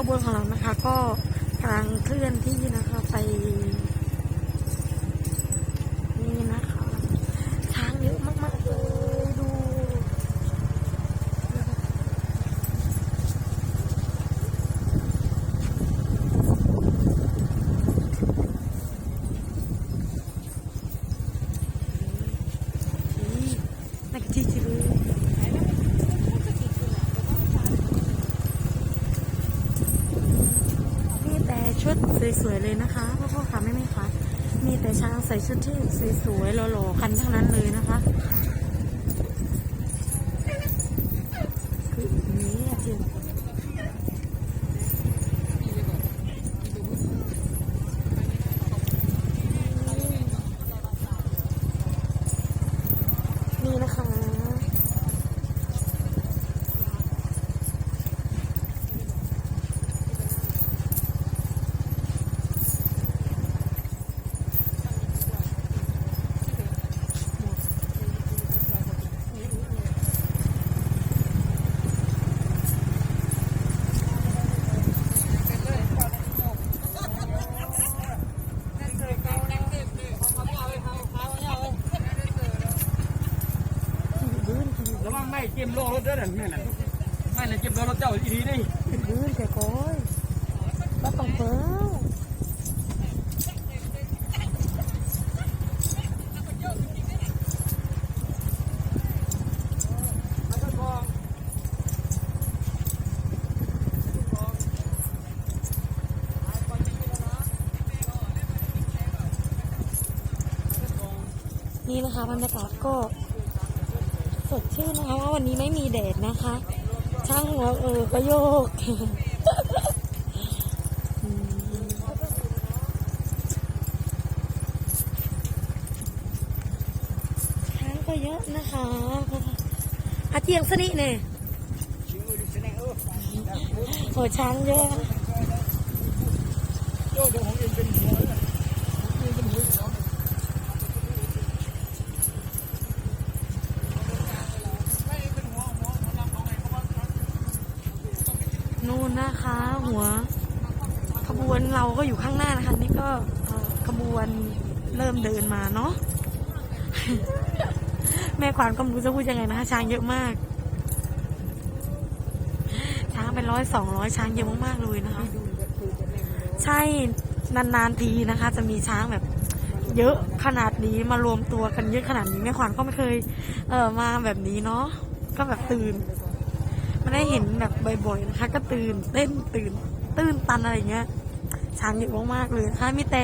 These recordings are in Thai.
ขบวนของเรานะคะ ก็กำลังเคลื่อนที่นะคะไป นี่นะคะช้างเยอะมากๆเลยดูนี่นักจีจิรุมีแต่ ชุดสวยๆเลยนะคะพ่อพ่อค่ะไม่ไม่ค่ะมีแต่ช้างใส่ชุดที่สวยๆหล่อๆคันทั้งนั้นเลยนะคะ เกมโลรถเด้อนั่นแม่น่ะไม่น่ะเกมโลรถเจ้าอีดีนี่ยืนแต่ก้อยก็ต้องเปิ้ลนี่นะคะบรรยากาศก็ สดชื่นนะคะว่าวันนี้ไม่มีแดดนะคะ ช่างหัวเออก็โยกช้างก็เยอะนะคะอาเจียงสนิเนี่ยโอ้ช้างเยอะ โยเดี๋ยวผมเองเป็นหัวเลยเองเป็นหัวอยู่แล้ว นู่นนะคะ หัว ขบวนเราก็อยู่ข้างหน้านะคะ นี่ก็ขบวนเริ่มเดินมาเนาะแม่ขวานก็ไม่รู้จะพูดยังไงนะคะช้างเยอะมาก ช้างเป็นร้อยสองร้อยช้างเยอะมากๆเลยนะคะ ใช่นานๆทีนะคะ จะมีช้างแบบเยอะขนาดนี้มารวมตัวกันเยอะขนาดนี้แม่ขวานก็ไม่เคย เออมาแบบนี้เนาะก็แบบตื่น ไม่ได้เห็นแบบบ่อยๆนะคะ ก็ตื่นเต้นตื่นตื่นตันอะไรเงี้ยช้างเยอะมากๆเลยนะคะมีแต่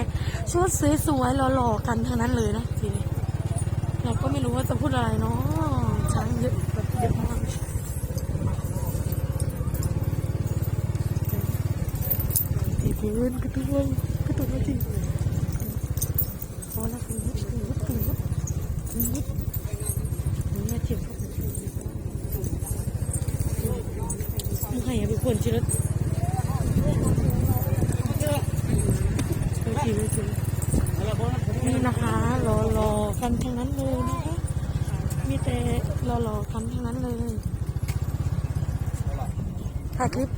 ชุดสวยๆหล่อๆกันทั้งนั้นเลยนะทีนี้เราก็ไม่รู้ว่าจะพูดอะไรเนาะช้างเยอะแบบเยอะมากทีพื้นกระตุ้งกระตุ้งจริงพอแล้วคือยุบคือยุบคือยุบคือยุบนี่เจ็บ มึงให้ อะทุกคนชิลล์โอเคโอเคนี่นะคะรอรอกันทั้งนั้นเลยนะคะมีแต่รอรอกันทั้งนั้นเลยถ่ายคลิป